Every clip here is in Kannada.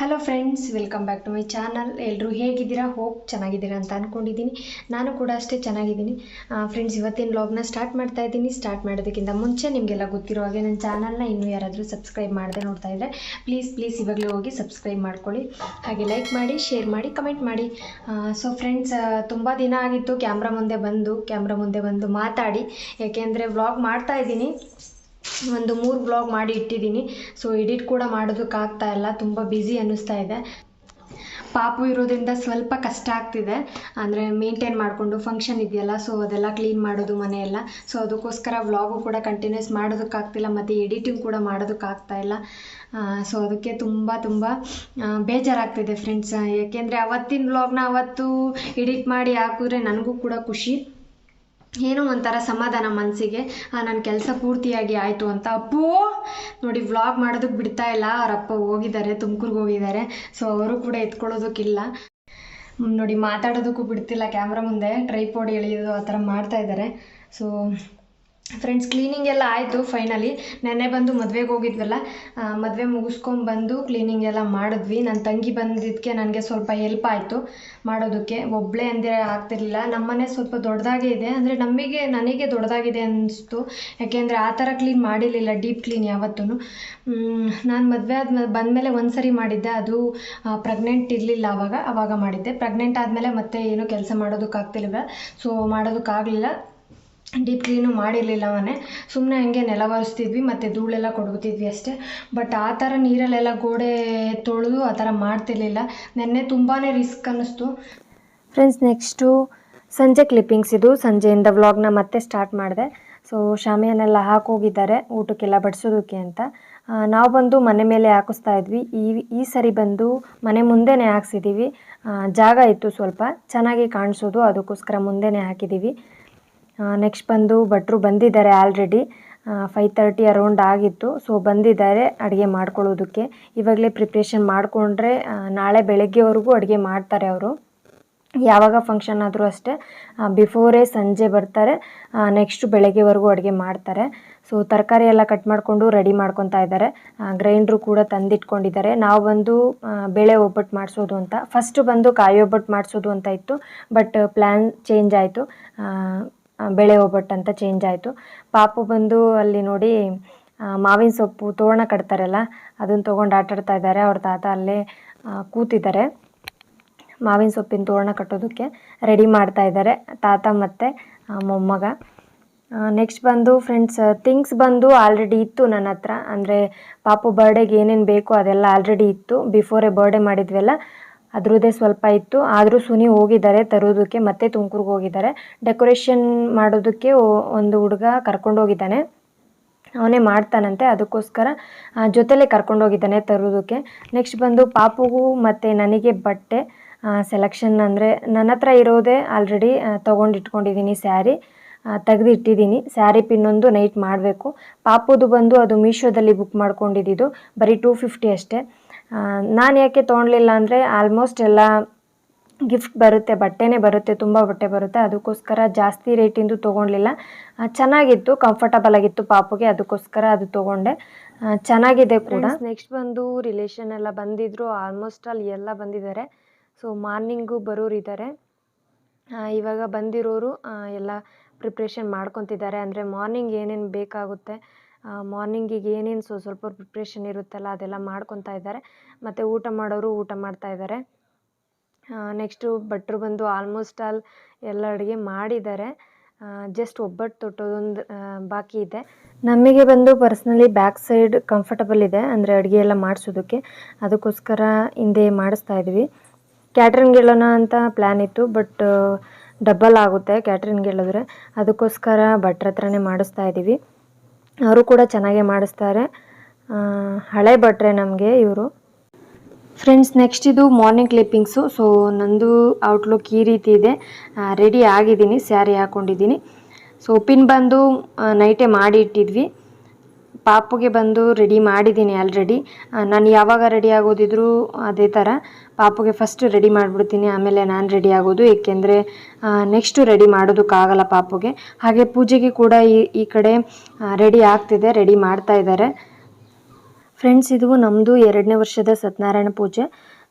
Hello friends welcome back to my channel ಎಲ್ಲರೂ ಹೇಗಿದ್ದೀರಾ? ಹೋಪ್ ಚೆನ್ನಾಗಿದ್ದೀರಾ ಅಂತ ಅಂದ್ಕೊಂಡಿದ್ದೀನಿ ನಾನು ಕೂಡ ಅಷ್ಟೇ ಚೆನ್ನಾಗಿದ್ದೀನಿ. ಫ್ರೆಂಡ್ಸ್ ಇವತ್ತಿನ ವ್ಲಾಗ್ನ ಸ್ಟಾರ್ಟ್ ಮಾಡ್ತಾ ಇದ್ದೀನಿ. ಸ್ಟಾರ್ಟ್ ಮಾಡೋದಕ್ಕಿಂತ ಮುಂಚೆ ನಿಮಗೆಲ್ಲ ಗೊತ್ತಿರೋ ಹಾಗೆ ನನ್ನ ಚಾನಲ್ನ ಇನ್ನೂ ಯಾರಾದರೂ ಸಬ್ಸ್ಕ್ರೈಬ್ ಮಾಡದೆ ನೋಡ್ತಾ ಇದ್ದರೆ ಪ್ಲೀಸ್ ಪ್ಲೀಸ್ ಇವಾಗಲೇ ಹೋಗಿ ಸಬ್ಸ್ಕ್ರೈಬ್ ಮಾಡ್ಕೊಳ್ಳಿ. ಹಾಗೆ ಲೈಕ್ ಮಾಡಿ ಶೇರ್ ಮಾಡಿ ಕಮೆಂಟ್ ಮಾಡಿ. ಸೊ ಫ್ರೆಂಡ್ಸ್ ತುಂಬ ದಿನ ಆಗಿತ್ತು. ಕ್ಯಾಮ್ರಾ ಮುಂದೆ ಬಂದು ಕ್ಯಾಮ್ರಾ ಮುಂದೆ ಬಂದು ಮಾತಾಡಿ. ಯಾಕೆಂದರೆ ವ್ಲಾಗ್ ಮಾಡ್ತಾ ಇದ್ದೀನಿ. ಒಂದು ಮೂರು ಬ್ಲಾಗ್ ಮಾಡಿ ಇಟ್ಟಿದ್ದೀನಿ. ಸೊ ಎಡಿಟ್ ಕೂಡ ಮಾಡೋದಕ್ಕಾಗ್ತಾ ಇಲ್ಲ. ತುಂಬ ಬ್ಯುಸಿ ಅನ್ನಿಸ್ತಾ ಇದೆ. ಪಾಪು ಇರೋದ್ರಿಂದ ಸ್ವಲ್ಪ ಕಷ್ಟ ಆಗ್ತಿದೆ. ಅಂದರೆ ಮೇಂಟೈನ್ ಮಾಡಿಕೊಂಡು ಫಂಕ್ಷನ್ ಇದೆಯಲ್ಲ ಸೊ ಅದೆಲ್ಲ ಕ್ಲೀನ್ ಮಾಡೋದು ಮನೆಯೆಲ್ಲ ಸೊ ಅದಕ್ಕೋಸ್ಕರ ವ್ಲಾಗು ಕೂಡ ಕಂಟಿನ್ಯೂಸ್ ಮಾಡೋದಕ್ಕಾಗ್ತಿಲ್ಲ ಮತ್ತು ಎಡಿಟಿಂಗ್ ಕೂಡ ಮಾಡೋದಕ್ಕಾಗ್ತಾ ಇಲ್ಲ. ಸೊ ಅದಕ್ಕೆ ತುಂಬ ತುಂಬ ಬೇಜಾರಾಗ್ತಿದೆ ಫ್ರೆಂಡ್ಸ್ ಯಾಕೆಂದರೆ ಅವತ್ತಿನ ವ್ಲಾಗ್ನ ಅವತ್ತು ಎಡಿಟ್ ಮಾಡಿ ಹಾಕಿದ್ರೆ ನನಗೂ ಕೂಡ ಖುಷಿ. ಏನೋ ಒಂಥರ ಸಮಾಧಾನ ಮನಸ್ಸಿಗೆ ನನ್ನ ಕೆಲಸ ಪೂರ್ತಿಯಾಗಿ ಆಯಿತು ಅಂತ ಅಪ್ಪು ನೋಡಿ ವ್ಲಾಗ್ ಮಾಡೋದಕ್ಕೆ ಬಿಡ್ತಾ ಇಲ್ಲ. ಅಪ್ಪ ಹೋಗಿದ್ದಾರೆ, ತುಮಕೂರ್ಗೆ ಹೋಗಿದ್ದಾರೆ. ಸೊ ಅವರು ಕೂಡ ಎತ್ಕೊಳ್ಳೋದಕ್ಕಿಲ್ಲ. ನೋಡಿ ಮಾತಾಡೋದಕ್ಕೂ ಬಿಡ್ತಿಲ್ಲ ಕ್ಯಾಮ್ರಾ ಮುಂದೆ ಟ್ರೈಪೋಡ್ ಎಳೆಯೋದು ಆ ಥರ ಮಾಡ್ತಾ ಇದ್ದಾರೆ. ಸೊ ಫ್ರೆಂಡ್ಸ್ ಕ್ಲೀನಿಂಗ್ ಎಲ್ಲ ಆಯಿತು ಫೈನಲಿ ನೆನ್ನೆ ಬಂದು ಮದುವೆಗೆ ಹೋಗಿದ್ವಲ್ಲ ಮದುವೆ ಮುಗಿಸ್ಕೊಂಬಂದು ಕ್ಲೀನಿಂಗ್ ಎಲ್ಲ ಮಾಡಿದ್ವಿ. ನನ್ನ ತಂಗಿ ಬಂದಿದ್ದಕ್ಕೆ ನನಗೆ ಸ್ವಲ್ಪ ಹೆಲ್ಪ್ ಆಯಿತು ಮಾಡೋದಕ್ಕೆ. ಒಬ್ಬಳೇ ಅಂದರೆ ಆಗ್ತಿರ್ಲಿಲ್ಲ. ನಮ್ಮನೆ ಸ್ವಲ್ಪ ದೊಡ್ಡದಾಗೇ ಇದೆ. ಅಂದರೆ ನಮಗೆ, ನನಗೆ ದೊಡ್ಡದಾಗಿದೆ ಅನ್ನಿಸ್ತು ಯಾಕೆಂದರೆ ಆ ಥರ ಕ್ಲೀನ್ ಮಾಡಿರಲಿಲ್ಲ ಡೀಪ್ ಕ್ಲೀನ್ ಯಾವತ್ತೂ ನಾನು ಮದುವೆ ಆದ್ಮೇಲೆ ಬಂದಮೇಲೆ ಒಂದು ಸರಿ ಮಾಡಿದ್ದೆ. ಅದು ಪ್ರೆಗ್ನೆಂಟ್ ಇರಲಿಲ್ಲ ಆವಾಗ ಆವಾಗ ಮಾಡಿದ್ದೆ. ಪ್ರೆಗ್ನೆಂಟ್ ಆದಮೇಲೆ ಮತ್ತೆ ಏನೂ ಕೆಲಸ ಮಾಡೋದಕ್ಕಾಗ್ತಿಲ್ಲ ಸೊ ಮಾಡೋದಕ್ಕಾಗಲಿಲ್ಲ. ಡೀಪ್ ಕ್ಲೀನು ಮಾಡಿರಲಿಲ್ಲ ಮನೆ ಸುಮ್ಮನೆ ಹಂಗೆ ನೆಲ ಒರೆಸ್ತಿದ್ವಿ ಮತ್ತು ಧೂಳೆಲ್ಲ ಕೊಡ್ಬಿಟ್ಟಿದ್ವಿ ಅಷ್ಟೇ. ಬಟ್ ಆ ಥರ ನೀರಲ್ಲೆಲ್ಲ ಗೋಡೆ ತೊಳೆದು ಆ ಥರ ಮಾಡ್ತಿರ್ಲಿಲ್ಲ. ನೆನ್ನೆ ತುಂಬಾ ರಿಸ್ಕ್ ಅನ್ನಿಸ್ತು. ಫ್ರೆಂಡ್ಸ್ ನೆಕ್ಸ್ಟು ಸಂಜೆ ಕ್ಲಿಪ್ಪಿಂಗ್ಸ್ ಇದು. ಸಂಜೆಯಿಂದ ವ್ಲಾಗ್ನ ಮತ್ತೆ ಸ್ಟಾರ್ಟ್ ಮಾಡಿದೆ. ಸೊ ಶಾಮಿಯನ್ನೆಲ್ಲ ಹಾಕೋಗಿದ್ದಾರೆ. ಊಟಕ್ಕೆಲ್ಲ ಬಡಿಸೋದಕ್ಕೆ ಅಂತ. ನಾವು ಬಂದು ಮನೆ ಮೇಲೆ ಹಾಕಿಸ್ತಾ ಇದ್ವಿ. ಈ ಈ ಸರಿ ಬಂದು ಮನೆ ಮುಂದೆನೇ ಹಾಕ್ಸಿದ್ದೀವಿ ಜಾಗ ಇತ್ತು ಸ್ವಲ್ಪ. ಚೆನ್ನಾಗಿ ಕಾಣಿಸೋದು. ಅದಕ್ಕೋಸ್ಕರ ಮುಂದೆನೇ ಹಾಕಿದ್ದೀವಿ ನೆಕ್ಸ್ಟ್ ಬಂದು ಭಟ್ರು ಬಂದಿದ್ದಾರೆ ಆಲ್ರೆಡಿ ಫೈವ್ ತರ್ಟಿ ಅರೌಂಡ್ ಆಗಿತ್ತು. ಸೊ ಬಂದಿದ್ದಾರೆ ಅಡುಗೆ ಮಾಡ್ಕೊಳ್ಳೋದಕ್ಕೆ. ಇವಾಗಲೇ ಪ್ರಿಪ್ರೇಷನ್ ಮಾಡಿಕೊಂಡ್ರೆ ನಾಳೆ ಬೆಳಗ್ಗೆವರೆಗೂ ಅಡುಗೆ ಮಾಡ್ತಾರೆ ಅವರು. ಯಾವಾಗ ಫಂಕ್ಷನ್ ಆದರೂ ಅಷ್ಟೇ ಬಿಫೋರೇ ಸಂಜೆ ಬರ್ತಾರೆ ನೆಕ್ಸ್ಟು ಬೆಳಗ್ಗೆವರೆಗೂ ಅಡುಗೆ ಮಾಡ್ತಾರೆ. ಸೊ ತರಕಾರಿ ಎಲ್ಲ ಕಟ್ ಮಾಡಿಕೊಂಡು ರೆಡಿ ಮಾಡ್ಕೊತಾ ಇದ್ದಾರೆ. ಗ್ರೈಂಡ್ರು ಕೂಡ ತಂದಿಟ್ಕೊಂಡಿದ್ದಾರೆ. ನಾವು ಬಂದು ಬೇಳೆ ಒಬ್ಬಟ್ಟು ಮಾಡಿಸೋದು ಅಂತ. ಫಸ್ಟು ಬಂದು ಕಾಯಿ ಒಬ್ಬಟ್ಟು ಮಾಡಿಸೋದು ಅಂತ ಇತ್ತು ಬಟ್ ಪ್ಲ್ಯಾನ್ ಚೇಂಜ್ ಆಯಿತು. ಬೇಳೆ ಒಬ್ಬಟ್ಟು ಅಂತ ಚೇಂಜ್ ಆಯಿತು. ಪಾಪು ಬಂದು ಅಲ್ಲಿ ನೋಡಿ ಮಾವಿನ ಸೊಪ್ಪು, ತೋರಣ ಕಟ್ತಾರಲ್ಲ ಅದನ್ನು ತೊಗೊಂಡು ಆಟಾಡ್ತಾ ಇದ್ದಾರೆ ಅವ್ರ ತಾತ ಅಲ್ಲೇ ಕೂತಿದ್ದಾರೆ. ಮಾವಿನ ಸೊಪ್ಪಿನ ತೋರಣ ಕಟ್ಟೋದಕ್ಕೆ ರೆಡಿ ಮಾಡ್ತಾ ಇದ್ದಾರೆ ತಾತ ಮತ್ತು ಮೊಮ್ಮಗ. ನೆಕ್ಸ್ಟ್ ಬಂದು ಫ್ರೆಂಡ್ಸ್ ಥಿಂಗ್ಸ್ ಬಂದು ಆಲ್ರೆಡಿ ಇತ್ತು ನನ್ನ ಹತ್ರ. ಅಂದರೆ ಪಾಪು ಬರ್ಡೇಗೆ ಏನೇನು ಬೇಕು ಅದೆಲ್ಲ ಆಲ್ರೆಡಿ ಇತ್ತು. ಬಿಫೋರೇ ಬರ್ಡೇ ಮಾಡಿದ್ವಲ್ಲ ಅದ್ರದ್ದೇ ಸ್ವಲ್ಪ ಇತ್ತು. ಆದರೂ ಸುನಿ ಹೋಗಿದ್ದಾರೆ ತರೋದಕ್ಕೆ, ಮತ್ತೆ ತುಮಕೂರಿಗೆ ಹೋಗಿದ್ದಾರೆ. ಡೆಕೋರೇಷನ್ ಮಾಡೋದಕ್ಕೆ ಒಂದು ಹುಡುಗ ಕರ್ಕೊಂಡೋಗಿದ್ದಾನೆ ಅವನೇ ಮಾಡ್ತಾನಂತೆ. ಅದಕ್ಕೋಸ್ಕರ ಜೊತೆಲೆ ಕರ್ಕೊಂಡೋಗಿದ್ದಾನೆ ತರೋದಕ್ಕೆ. ನೆಕ್ಸ್ಟ್ ಬಂದು ಪಾಪುಗೂ ಮತ್ತು ನನಗೆ ಬಟ್ಟೆ ಸೆಲೆಕ್ಷನ್ ಅಂದರೆ ನನ್ನ ಹತ್ರ ಇರೋದೇ ಆಲ್ರೆಡಿ ತೊಗೊಂಡಿಟ್ಕೊಂಡಿದ್ದೀನಿ ಸ್ಯಾರಿ. ಸ್ಯಾರಿ ತೆಗೆದಿಟ್ಟಿದ್ದೀನಿ ಸ್ಯಾರಿ ಪಿನ್ನೊಂದು ನೈಟ್ ಮಾಡಬೇಕು. ಪಾಪುದು ಬಂದು ಅದು ಮೀಶೋದಲ್ಲಿ ಬುಕ್ ಮಾಡ್ಕೊಂಡಿದ್ದು ಬರೀ ಟೂ ಫಿಫ್ಟಿ ಅಷ್ಟೇ. ನಾನು ಯಾಕೆ ತೊಗೊಳ್ಲಿಲ್ಲ ಅಂದರೆ ಆಲ್ಮೋಸ್ಟ್ ಎಲ್ಲ ಗಿಫ್ಟ್ ಬರುತ್ತೆ, ಬಟ್ಟೆನೇ ಬರುತ್ತೆ, ತುಂಬ ಬಟ್ಟೆ ಬರುತ್ತೆ. ಅದಕ್ಕೋಸ್ಕರ ಜಾಸ್ತಿ ರೇಟಿಂದು ತೊಗೊಳ್ಲಿಲ್ಲ ಚೆನ್ನಾಗಿತ್ತು ಕಂಫರ್ಟಬಲ್ ಆಗಿತ್ತು ಪಾಪುಗೆ, ಅದಕ್ಕೋಸ್ಕರ ಅದು ತೊಗೊಂಡೆ. ಚೆನ್ನಾಗಿದೆ ಕೂಡ. ನೆಕ್ಸ್ಟ್ ಬಂದು ರಿಲೇಷನ್ ಎಲ್ಲ ಬಂದಿದ್ರು ಆಲ್ಮೋಸ್ಟ್ ಅಲ್ಲಿ ಎಲ್ಲ ಬಂದಿದ್ದಾರೆ. ಸೊ ಮಾರ್ನಿಂಗು ಬರೋರಿದ್ದಾರೆ. ಇವಾಗ ಬಂದಿರೋರು ಎಲ್ಲ ಪ್ರಿಪ್ರೇಷನ್ ಮಾಡ್ಕೊತಿದ್ದಾರೆ. ಅಂದರೆ ಮಾರ್ನಿಂಗ್ ಏನೇನು ಬೇಕಾಗುತ್ತೆ ಮಾರ್ನಿಂಗಿಗೆ ಏನೇನು ಸೊ, ಸ್ವಲ್ಪ ಪ್ರಿಪ್ರೇಷನ್ ಇರುತ್ತಲ್ಲ, ಅದೆಲ್ಲ ಮಾಡ್ಕೊತಾ ಇದ್ದಾರೆ. ಮತ್ತು ಊಟ ಮಾಡೋರು ಊಟ ಮಾಡ್ತಾ ಇದ್ದಾರೆ. ನೆಕ್ಸ್ಟು ಭಟ್ರು ಬಂದು ಆಲ್ಮೋಸ್ಟ್ ಆಲ್ ಎಲ್ಲ ಅಡುಗೆ ಮಾಡಿದ್ದಾರೆ. ಜಸ್ಟ್ ಒಬ್ಬಟ್ಟು ತೊಟ್ಟೋದೊಂದು ಬಾಕಿ ಇದೆ. ನಮಗೆ ಬಂದು ಪರ್ಸ್ನಲಿ ಬ್ಯಾಕ್ ಸೈಡ್ ಕಂಫರ್ಟಬಲ್ ಇದೆ, ಅಂದರೆ ಅಡುಗೆ ಎಲ್ಲ ಮಾಡಿಸೋದಕ್ಕೆ. ಅದಕ್ಕೋಸ್ಕರ ಹಿಂದೆ ಮಾಡಿಸ್ತಾ ಇದ್ವಿ. ಕ್ಯಾಟ್ರಿಂಗ್ ಹೇಳೋಣ ಅಂತ ಪ್ಲ್ಯಾನ್ ಇತ್ತು ಬಟ್ ಡಬಲ್ ಆಗುತ್ತೆ ಕ್ಯಾಟ್ರಿಂಗ್ ಹೇಳಿದ್ರೆ ಅದಕ್ಕೋಸ್ಕರ ಭಟ್ರ ಹತ್ರನೇ ಮಾಡಿಸ್ತಾ ಇದ್ದೀವಿ. ಅವರು ಕೂಡ ಚೆನ್ನಾಗೇ ಮಾಡಿಸ್ತಾರೆ. ಹಳೆ ಭಟ್ರೆ ನಮಗೆ ಇವರು. ಫ್ರೆಂಡ್ಸ್ ನೆಕ್ಸ್ಟ್ ಇದು ಮಾರ್ನಿಂಗ್ ಕ್ಲಿಪ್ಪಿಂಗ್ಸು ಸೊ ನಂದು ಔಟ್ಲುಕ್ ಈ ರೀತಿ ಇದೆ. ರೆಡಿ ಆಗಿದ್ದೀನಿ ಸ್ಯಾರಿ ಹಾಕ್ಕೊಂಡಿದ್ದೀನಿ ಸೊ ಪಿನ್ ಬಂದು ನೈಟೇ ಮಾಡಿ ಇಟ್ಟಿದ್ವಿ. ಪಾಪುಗೆ ಬಂದು ರೆಡಿ ಮಾಡಿದ್ದೀನಿ ಆಲ್ರೆಡಿ ನಾನು ಯಾವಾಗ ರೆಡಿ ಆಗೋದಿದ್ರು ಅದೇ ಥರ ಪಾಪುಗೆ ಫಸ್ಟ್ ರೆಡಿ ಮಾಡಿಬಿಡ್ತೀನಿ, ಆಮೇಲೆ ನಾನು ರೆಡಿ ಆಗೋದು, ಏಕೆಂದರೆ ನೆಕ್ಸ್ಟು ರೆಡಿ ಮಾಡೋದಕ್ಕಾಗಲ್ಲ ಪಾಪುಗೆ. ಹಾಗೆ ಪೂಜೆಗೆ ಕೂಡ ಈ ಈ ಕಡೆ ರೆಡಿ ಆಗ್ತಿದೆ ರೆಡಿ ಮಾಡ್ತಾ ಇದ್ದಾರೆ ಫ್ರೆಂಡ್ಸ್ ಇದು ನಮ್ಮದು ಎರಡನೇ ವರ್ಷದ ಸತ್ಯನಾರಾಯಣ ಪೂಜೆ.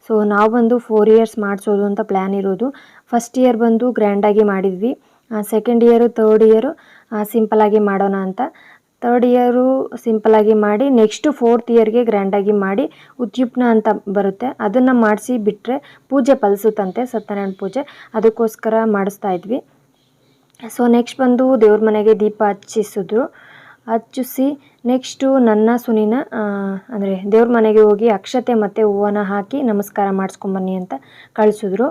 ಸೊ ನಾವು ಬಂದು ಫೋರ್ ಇಯರ್ಸ್ ಮಾಡಿಸೋದು ಅಂತ ಪ್ಲ್ಯಾನ್ ಇರೋದು. ಫಸ್ಟ್ ಇಯರ್ ಬಂದು ಗ್ರ್ಯಾಂಡಾಗಿ ಮಾಡಿದ್ವಿ. ಸೆಕೆಂಡ್ ಇಯರು ತರ್ಡ್ ಇಯರು ಸಿಂಪಲಾಗಿ ಮಾಡೋಣ ಅಂತ. ತರ್ಡ್ ಇಯರು ಸಿಂಪಲಾಗಿ ಮಾಡಿ ನೆಕ್ಸ್ಟು ಫೋರ್ತ್ ಇಯರ್ಗೆ ಗ್ರ್ಯಾಂಡಾಗಿ ಮಾಡಿ ಉದ್ಯುಪ್ನ ಅಂತ ಬರುತ್ತೆ. ಅದನ್ನು ಮಾಡಿಸಿ ಬಿಟ್ಟರೆ ಪೂಜೆ ಫಲಿಸುತ್ತಂತೆ ಸತ್ಯನಾರಾಯಣ ಪೂಜೆ. ಅದಕ್ಕೋಸ್ಕರ ಮಾಡಿಸ್ತಾ ಇದ್ವಿ. ಸೊ ನೆಕ್ಸ್ಟ್ ಬಂದು ದೇವ್ರ ಮನೆಗೆ ದೀಪ ಹಚ್ಚಿಸಿದ್ರು. ಹಚ್ಚಿಸಿ ನೆಕ್ಸ್ಟು ನನ್ನ ಸುನಿನ ಅಂದರೆ ದೇವ್ರ ಮನೆಗೆ ಹೋಗಿ ಅಕ್ಷತೆ ಮತ್ತು ಹೂವನ ಹಾಕಿ ನಮಸ್ಕಾರ ಮಾಡಿಸ್ಕೊಂಬನ್ನಿ ಅಂತ ಕಳಿಸಿದ್ರು.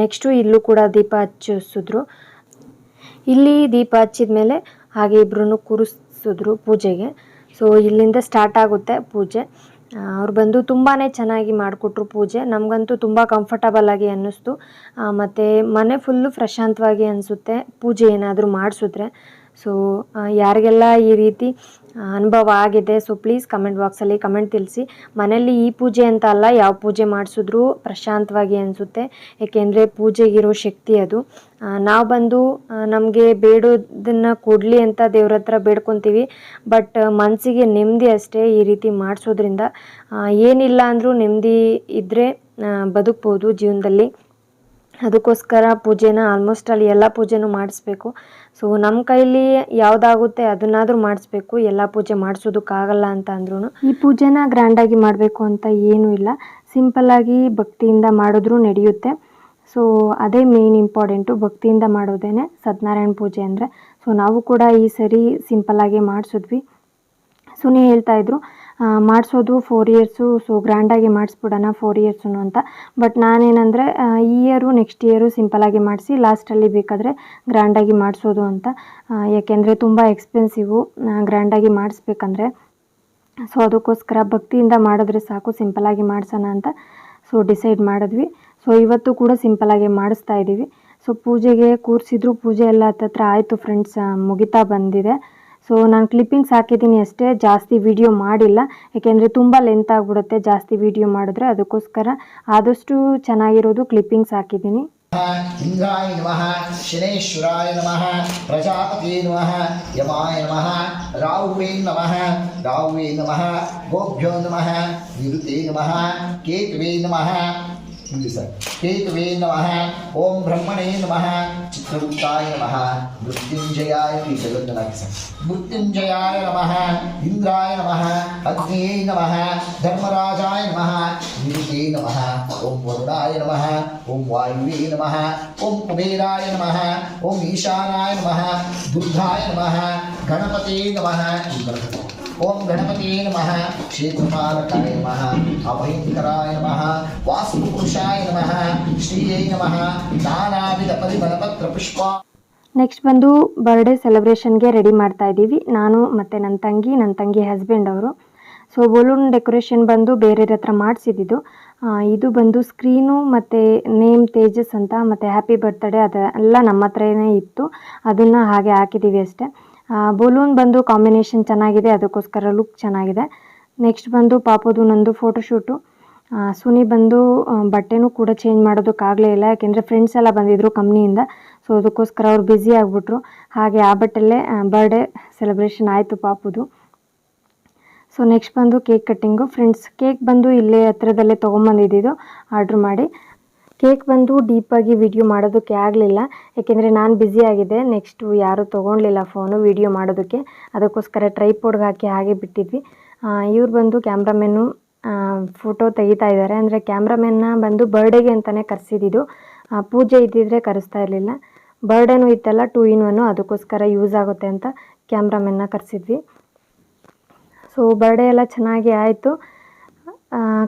ನೆಕ್ಸ್ಟು ಇಲ್ಲೂ ಕೂಡ ದೀಪ ಹಚ್ಚಿಸಿದ್ರು. ಇಲ್ಲಿ ದೀಪ ಹಚ್ಚಿದ ಮೇಲೆ ಹಾಗೆ ಇಬ್ಬರೂ ಕೂರಿಸಿದ್ರು ಪೂಜೆಗೆ. ಸೊ ಇಲ್ಲಿಂದ ಸ್ಟಾರ್ಟ್ ಆಗುತ್ತೆ ಪೂಜೆ. ಅವ್ರು ಬಂದು ತುಂಬಾ ಚೆನ್ನಾಗಿ ಮಾಡಿಕೊಟ್ರು ಪೂಜೆ. ನಮಗಂತೂ ತುಂಬ ಕಂಫರ್ಟಬಲ್ ಆಗಿ ಅನ್ನಿಸ್ತು. ಮತ್ತು ಮನೆ ಫುಲ್ಲು ಪ್ರಶಾಂತವಾಗಿ ಅನಿಸುತ್ತೆ. ಪೂಜೆ ಏನಾದರೂ ಮಾಡಿಸಿದ್ರೆ. ಸೊ ಯಾರಿಗೆಲ್ಲ ಈ ರೀತಿ ಅನುಭವ ಆಗಿದೆ ಸೊ ಪ್ಲೀಸ್ ಕಮೆಂಟ್ ಬಾಕ್ಸಲ್ಲಿ ಕಮೆಂಟ್ ತಿಳಿಸಿ. ಮನೆಯಲ್ಲಿ ಈ ಪೂಜೆ ಅಂತ ಅಲ್ಲ, ಯಾವ ಪೂಜೆ ಮಾಡಿಸಿದ್ರೂ ಪ್ರಶಾಂತವಾಗಿ ಅನಿಸುತ್ತೆ. ಏಕೆಂದರೆ ಪೂಜೆಗಿರೋ ಶಕ್ತಿ ಅದು. ನಾವು ಬಂದು ನಮಗೆ ಬೇಡೋದನ್ನು ಕೊಡಲಿ ಅಂತ ದೇವ್ರ ಹತ್ರ ಬೇಡ್ಕೊತೀವಿ. ಬಟ್ ಮನಸ್ಸಿಗೆ ನೆಮ್ಮದಿ ಅಷ್ಟೇ ಈ ರೀತಿ ಮಾಡಿಸೋದ್ರಿಂದ ಏನಿಲ್ಲ ಅಂದರೂ ನೆಮ್ಮದಿ ಇದ್ದರೆ ಬದುಕ್ಬೋದು ಜೀವನದಲ್ಲಿ. ಅದಕ್ಕೋಸ್ಕರ ಪೂಜೆನ ಆಲ್ಮೋಸ್ಟ್ ಅಲ್ಲಿ ಎಲ್ಲ ಪೂಜೆನೂ ಮಾಡಿಸ್ಬೇಕು. ಸೊ ನಮ್ಮ ಕೈಲಿ ಯಾವುದಾಗುತ್ತೆ ಅದನ್ನಾದರೂ ಮಾಡಿಸ್ಬೇಕು, ಎಲ್ಲ ಪೂಜೆ ಮಾಡಿಸೋದಕ್ಕಾಗಲ್ಲ ಅಂತ ಅಂದ್ರೂ ಈ ಪೂಜೆನ ಗ್ರ್ಯಾಂಡಾಗಿ ಮಾಡಬೇಕು ಅಂತ ಏನೂ ಇಲ್ಲ. ಸಿಂಪಲ್ಲಾಗಿ ಭಕ್ತಿಯಿಂದ ಮಾಡಿದ್ರೂ ನಡೆಯುತ್ತೆ. ಸೊ ಅದೇ ಮೇನ್ ಇಂಪಾರ್ಟೆಂಟು ಭಕ್ತಿಯಿಂದ ಮಾಡೋದೇನೆ ಸತ್ಯನಾರಾಯಣ ಪೂಜೆ ಅಂದರೆ. ಸೊ ನಾವು ಕೂಡ ಈ ಸರಿ ಸಿಂಪಲ್ಲಾಗಿ ಮಾಡಿಸಿದ್ವಿ. ಸುನಿ ಹೇಳ್ತಾ ಇದ್ರು ಮಾಡಿಸೋದು ಫೋರ್ ಇಯರ್ಸು ಸೊ ಗ್ರ್ಯಾಂಡಾಗಿ ಮಾಡಿಸ್ಬಿಡೋಣ ಫೋರ್ ಇಯರ್ಸು ಅಂತ. ಬಟ್ ನಾನೇನಂದರೆ ಈ ಇಯರು ನೆಕ್ಸ್ಟ್ ಇಯರು ಸಿಂಪಲಾಗಿ ಮಾಡಿಸಿ ಲಾಸ್ಟಲ್ಲಿ ಬೇಕಾದರೆ ಗ್ರ್ಯಾಂಡಾಗಿ ಮಾಡಿಸೋದು ಅಂತ. ಯಾಕೆಂದರೆ ತುಂಬ ಎಕ್ಸ್ಪೆನ್ಸಿವು ಗ್ರ್ಯಾಂಡಾಗಿ ಮಾಡಿಸ್ಬೇಕಂದ್ರೆ. ಸೊ ಅದಕ್ಕೋಸ್ಕರ ಭಕ್ತಿಯಿಂದ ಮಾಡಿದ್ರೆ ಸಾಕು ಸಿಂಪಲಾಗಿ ಮಾಡಿಸೋಣ ಅಂತ. ಸೊ ಡಿಸೈಡ್ ಮಾಡಿದ್ವಿ. ಸೊ ಇವತ್ತು ಕೂಡ ಸಿಂಪಲಾಗಿ ಮಾಡಿಸ್ತಾ ಇದ್ದೀವಿ ಸೊ ಪೂಜೆಗೆ ಕೂರಿಸಿದ್ರು ಪೂಜೆ ಎಲ್ಲ ಹತ್ತತ್ರ ಆಯಿತು ಫ್ರೆಂಡ್ಸ್ ಮುಗಿತಾ ಬಂದಿದೆ. ಸೊ ನಾನು ಕ್ಲಿಪ್ಪಿಂಗ್ಸ್ ಹಾಕಿದ್ದೀನಿ ಅಷ್ಟೇ. ಜಾಸ್ತಿ ವಿಡಿಯೋ ಮಾಡಿಲ್ಲ. ಯಾಕೆಂದರೆ ತುಂಬ ಲೆಂತ್ ಆಗಿಬಿಡುತ್ತೆ ಜಾಸ್ತಿ ವಿಡಿಯೋ ಮಾಡಿದ್ರೆ. ಅದಕ್ಕೋಸ್ಕರ ಆದಷ್ಟು ಚೆನ್ನಾಗಿರೋದು ಕ್ಲಿಪ್ಪಿಂಗ್ಸ್ ಹಾಕಿದ್ದೀನಿ. ಇಂದ್ರಾಯ ನಮಃ, ಶನೇಶ್ವರಾಯ ನಮಃ, ಪ್ರಜಾಪತಿ ನಮಃ, ಯಮಾಯ ನಮಃ, ರಾಹುವೇ ನಮಃ ರಾಹುವೇ ನಮಃ, ಗೋಭ್ಯೋ ನಮಃ, ನಿರುತೆ ನಮಃ, ಕೇತುವೇ ನಮಃ ಇಲ್ಲಿ ಸರ್ ಕೇತುವೇ ನಮಃ ಓಂ ಬ್ರಹ್ಮಣೇ ನಮಃ ಚಿತ್ರಗುಪ್ತಾಯ ನಮಃ ಮೃತ್ಯುಂಜಯಾಯ ಈ ಜಗತ್ತನಾಗಿ ಸರ್ ಮೃತ್ಯುಂಜಯಾಯ ನಮಃ ಇಂದ್ರಾಯ ನಮಃ ಅಗ್ನಿಯೇ ನಮಃ ಧರ್ಮರಾಜಾಯ ನಮಃ ನಿರುತೆ ನಮಃ ಓಂ ವರುಣಾಯ ನಮಃ ಓಂ ವಾಯುವೇ ನಮಃ ಓಂ ಕುಬೇರಾಯ ನಮಃ ಓಂ ಈಶಾನಾಯ ಓಂ ಗಣಪತಿ ನಮಃ. ಕ್ಷೇತ್ರಪಾಲಕಾಯ ನಮಃ. ಅಭಯಂಕರಾಯ ನಮಃ. ವಾಸ್ತುಪುರುಷಾಯ ನಮಃ. ಶ್ರೀಯೈ ನಮಃ. ನಾನಾವಿಧ ಪರಿಮಲಪತ್ರ ಪುಷ್ಪ. ನೆಕ್ಸ್ಟ್ ಬಂದು ಬರ್ಡೇ ಸೆಲೆಬ್ರೇಷನ್ಗೆ ರೆಡಿ ಮಾಡ್ತಾ ಇದ್ದೀವಿ. ನಾನು ಮತ್ತು ನನ್ನ ತಂಗಿ ನನ್ನ ತಂಗಿ ಹಸ್ಬೆಂಡ್ ಅವರು. ಸೊ ಬಲೂನ್ ಡೆಕೋರೇಷನ್ ಬಂದು ಬೇರೆಯವ್ರ ಹತ್ರ ಮಾಡಿಸಿದ್ದು ಇದು ಬಂದು ಸ್ಕ್ರೀನು ಮತ್ತು ನೇಮ್ ತೇಜಸ್ ಅಂತ ಮತ್ತು ಹ್ಯಾಪಿ ಬರ್ತ್ಡೇ ಅದೆಲ್ಲ ನಮ್ಮ ಹತ್ರನೇ ಇತ್ತು. ಅದನ್ನು ಹಾಗೆ ಹಾಕಿದ್ದೀವಿ ಅಷ್ಟೇ. ಬಲೂನ್ ಬಂದು ಕಾಂಬಿನೇಷನ್ ಚೆನ್ನಾಗಿದೆ, ಅದಕ್ಕೋಸ್ಕರ ಲುಕ್ ಚೆನ್ನಾಗಿದೆ. ನೆಕ್ಸ್ಟ್ ಬಂದು ಪಾಪದು ನಂದು ಫೋಟೋಶೂಟು ಸುನಿ ಬಂದು ಬಟ್ಟೆನೂ ಕೂಡ ಚೇಂಜ್ ಮಾಡೋದಕ್ಕಾಗಲೇ ಇಲ್ಲ, ಯಾಕೆಂದರೆ ಫ್ರೆಂಡ್ಸ್ ಎಲ್ಲ ಬಂದಿದ್ದರು ಕಂಪ್ನಿಯಿಂದ ಸೊ ಅದಕ್ಕೋಸ್ಕರ ಅವ್ರು ಬ್ಯುಸಿ ಆಗಿಬಿಟ್ರು. ಹಾಗೆ ಆ ಬಟ್ಟೆಲ್ಲೇ ಬರ್ಡೇ ಸೆಲೆಬ್ರೇಷನ್ ಆಯಿತು ಪಾಪುದು. ಸೊ ನೆಕ್ಸ್ಟ್ ಬಂದು ಕೇಕ್ ಕಟ್ಟಿಂಗು ಫ್ರೆಂಡ್ಸ್ ಕೇಕ್ ಬಂದು ಇಲ್ಲೇ ಹತ್ರದಲ್ಲೇ ತೊಗೊಂಬಂದಿದ್ದು ಆರ್ಡ್ರ್ ಮಾಡಿ. ಕೇಕ್ ಬಂದು ಡೀಪಾಗಿ ವಿಡಿಯೋ ಮಾಡೋದಕ್ಕೆ ಆಗಲಿಲ್ಲ. ಯಾಕೆಂದರೆ ನಾನು ಬ್ಯುಸಿ ಆಗಿದ್ದೆ. ನೆಕ್ಸ್ಟು ಯಾರೂ ತೊಗೊಳ್ಲಿಲ್ಲ ಫೋನು ವಿಡಿಯೋ ಮಾಡೋದಕ್ಕೆ. ಅದಕ್ಕೋಸ್ಕರ ಟ್ರೈಪೋಡ್ಗೆ ಹಾಕಿ ಹಾಗೆ ಬಿಟ್ಟಿದ್ವಿ. ಇವ್ರು ಬಂದು ಕ್ಯಾಮ್ರಾಮೆನ್ನು ಫೋಟೋ ತೆಗಿತಾ ಇದ್ದಾರೆ. ಅಂದರೆ ಕ್ಯಾಮ್ರಾಮೆನ್ನ ಬಂದು ಬರ್ಡೇಗೆ ಅಂತಲೇ ಕರೆಸಿದ್ದು ಪೂಜೆ ಇದ್ದಿದ್ರೆ ಕರೆಸ್ತಾ ಇರಲಿಲ್ಲ. ಬರ್ಡೇನೂ ಇತ್ತಲ್ಲ ಟೂ ಇನ್ ಒನ್ನು ಅದಕ್ಕೋಸ್ಕರ ಯೂಸ್ ಆಗುತ್ತೆ ಅಂತ ಕ್ಯಾಮ್ರಾಮೆನ್ನ ಕರೆಸಿದ್ವಿ. ಸೊ ಬರ್ಡೇ ಎಲ್ಲ ಚೆನ್ನಾಗಿ ಆಯಿತು.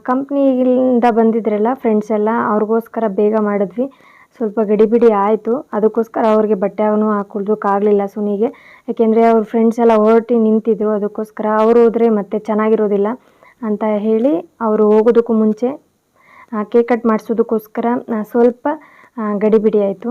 ಕಂಪ್ನಿಯಿಂದ ಬಂದಿದ್ರಲ್ಲ ಫ್ರೆಂಡ್ಸ್ ಎಲ್ಲ ಅವ್ರಿಗೋಸ್ಕರ ಬೇಗ ಮಾಡಿದ್ವಿ. ಸ್ವಲ್ಪ ಗಡಿಬಿಡಿ ಆಯಿತು. ಅದಕ್ಕೋಸ್ಕರ ಅವ್ರಿಗೆ ಬಟ್ಟೆ ಅವನು ಹಾಕೊಳ್ಳೋದಕ್ಕಾಗಲಿಲ್ಲ ಸುನಿಗೆ. ಯಾಕೆಂದರೆ ಅವ್ರ ಫ್ರೆಂಡ್ಸ್ ಎಲ್ಲ ಹೊರಟಿ ನಿಂತಿದ್ರು. ಅದಕ್ಕೋಸ್ಕರ ಅವರು ಹೋದರೆ ಮತ್ತೆ ಚೆನ್ನಾಗಿರೋದಿಲ್ಲ ಅಂತ ಹೇಳಿ ಅವರು ಹೋಗೋದಕ್ಕೂ ಮುಂಚೆ ಕೇಕ್ ಕಟ್ ಮಾಡಿಸೋದಕ್ಕೋಸ್ಕರ ಸ್ವಲ್ಪ ಗಡಿಬಿಡಿ ಆಯಿತು.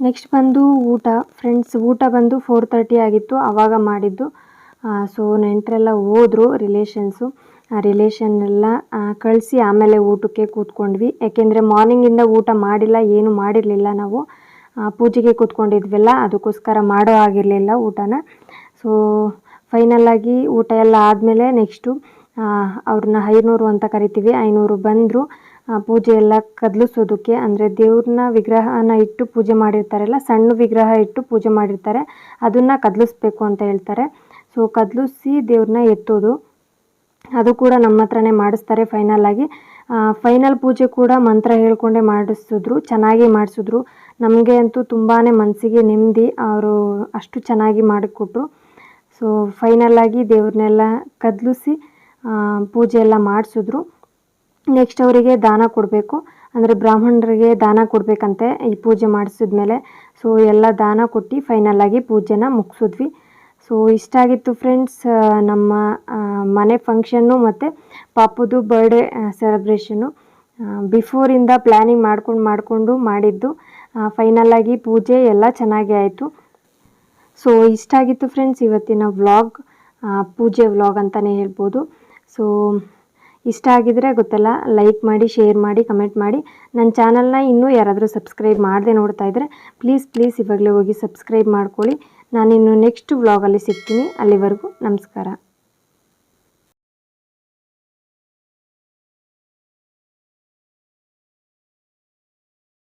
ನೆಕ್ಸ್ಟ್ ಬಂದು ಊಟ. ಫ್ರೆಂಡ್ಸ್ ಊಟ ಬಂದು ಫೋರ್ ತರ್ಟಿ ಆಗಿತ್ತು ಆವಾಗ ಮಾಡಿದ್ದು. ಸೊ ನೆಂಟರೆಲ್ಲ ಹೋದರು ರಿಲೇಷನ್ಸು ರಿಲೇಷನ್ ಎಲ್ಲ ಕಳಿಸಿ ಆಮೇಲೆ ಊಟಕ್ಕೆ ಕೂತ್ಕೊಂಡ್ವಿ. ಯಾಕೆಂದರೆ ಮಾರ್ನಿಂಗಿಂದ ಊಟ ಮಾಡಿಲ್ಲ ಏನು ಮಾಡಿರಲಿಲ್ಲ ನಾವು. ಆ, ಪೂಜೆಗೆ ಕೂತ್ಕೊಂಡಿದ್ವಲ್ಲ ಅದಕ್ಕೋಸ್ಕರ ಮಾಡೋ ಆಗಿರಲಿಲ್ಲ ಊಟನ. ಸೊ ಫೈನಲಾಗಿ ಊಟ ಎಲ್ಲ ಆದಮೇಲೆ ನೆಕ್ಸ್ಟು ಅವ್ರನ್ನ ಐನೂರು ಅಂತ ಕರಿತೀವಿ ಐನೂರು ಬಂದರು. ಪೂಜೆ ಎಲ್ಲ ಕದಲಿಸೋದಕ್ಕೆ, ಅಂದರೆ ದೇವ್ರನ್ನ ವಿಗ್ರಹನ ಇಟ್ಟು ಪೂಜೆ ಮಾಡಿರ್ತಾರಲ್ಲ, ಸಣ್ಣ ವಿಗ್ರಹ ಇಟ್ಟು ಪೂಜೆ ಮಾಡಿರ್ತಾರೆ, ಅದನ್ನು ಕದಲಿಸ್ಬೇಕು ಅಂತ ಹೇಳ್ತಾರೆ. ಸೊ ಕದಲಿಸಿ ದೇವ್ರನ್ನ ಎತ್ತೋದು. ಅದು ಕೂಡ ನಮ್ಮ ಹತ್ರನೇ ಮಾಡಿಸ್ತಾರೆ ಫೈನಲ್ ಫೈನಲ್ ಪೂಜೆ ಕೂಡ ಮಂತ್ರ ಹೇಳ್ಕೊಂಡೇ ಮಾಡಿಸಿದ್ರು, ಚೆನ್ನಾಗಿ ಮಾಡಿಸಿದ್ರು. ನಮಗೆ ಅಂತೂ ತುಂಬಾ ಮನಸ್ಸಿಗೆ ನೆಮ್ಮದಿ, ಅವರು ಅಷ್ಟು ಚೆನ್ನಾಗಿ ಮಾಡಿಕೊಟ್ರು. ಸೊ ಫೈನಲ್ ಆಗಿ ದೇವ್ರನ್ನೆಲ್ಲ ಕದಲಿಸಿ ಪೂಜೆ ಎಲ್ಲ ಮಾಡಿಸಿದ್ರು. ನೆಕ್ಸ್ಟ್ ಅವರಿಗೆ ದಾನ ಕೊಡಬೇಕು. ಅಂದರೆ ಬ್ರಾಹ್ಮಣರಿಗೆ ದಾನ ಕೊಡಬೇಕಂತೆ ಈ ಪೂಜೆ ಮಾಡಿಸಿದ್ಮೇಲೆ. ಸೊ ಎಲ್ಲ ದಾನ ಕೊಟ್ಟು ಫೈನಲ್ ಆಗಿ ಪೂಜೆನ ಮುಗಿಸಿದ್ವಿ. ಸೊ ಇಷ್ಟ ಆಗಿತ್ತು ಫ್ರೆಂಡ್ಸ್ ನಮ್ಮ ಮನೆ ಫಂಕ್ಷನ್ನು ಮತ್ತು ಪಾಪುದು ಬರ್ಡೇ ಸೆಲೆಬ್ರೇಷನ್ನು ಬಿಫೋರಿಂದ ಪ್ಲ್ಯಾನಿಂಗ್ ಮಾಡ್ಕೊಂಡು, ಮಾಡಿಕೊಂಡು ಮಾಡಿದ್ದು. ಫೈನಲ್ ಪೂಜೆ ಎಲ್ಲ ಚೆನ್ನಾಗಿ ಆಯಿತು. ಸೊ ಇಷ್ಟ ಆಗಿತ್ತು ಫ್ರೆಂಡ್ಸ್ ಇವತ್ತಿನ ವ್ಲಾಗ್ ಪೂಜೆ ವ್ಲಾಗ್ ಅಂತಲೇ ಹೇಳ್ಬೋದು. ಸೊ ಇಷ್ಟ ಆಗಿದ್ರೆ ಗೊತ್ತಲ್ಲ ಲೈಕ್ ಮಾಡಿ ಶೇರ್ ಮಾಡಿ ಕಮೆಂಟ್ ಮಾಡಿ. ನನ್ನ ಚಾನಲ್ನ ಇನ್ನೂ ಯಾರಾದರೂ ಸಬ್ಸ್ಕ್ರೈಬ್ ಮಾಡದೆ ನೋಡ್ತಾ ಇದ್ದರೆ ಪ್ಲೀಸ್ ಪ್ಲೀಸ್ ಇವಾಗಲೇ ಹೋಗಿ ಸಬ್ಸ್ಕ್ರೈಬ್ ಮಾಡ್ಕೊಳ್ಳಿ. ನಾನಿನ್ನು ನೆಕ್ಸ್ಟ್ ವ್ಲಾಗಲ್ಲಿ ಸಿಗ್ತೀನಿ. ಅಲ್ಲಿವರೆಗೂ ನಮಸ್ಕಾರ.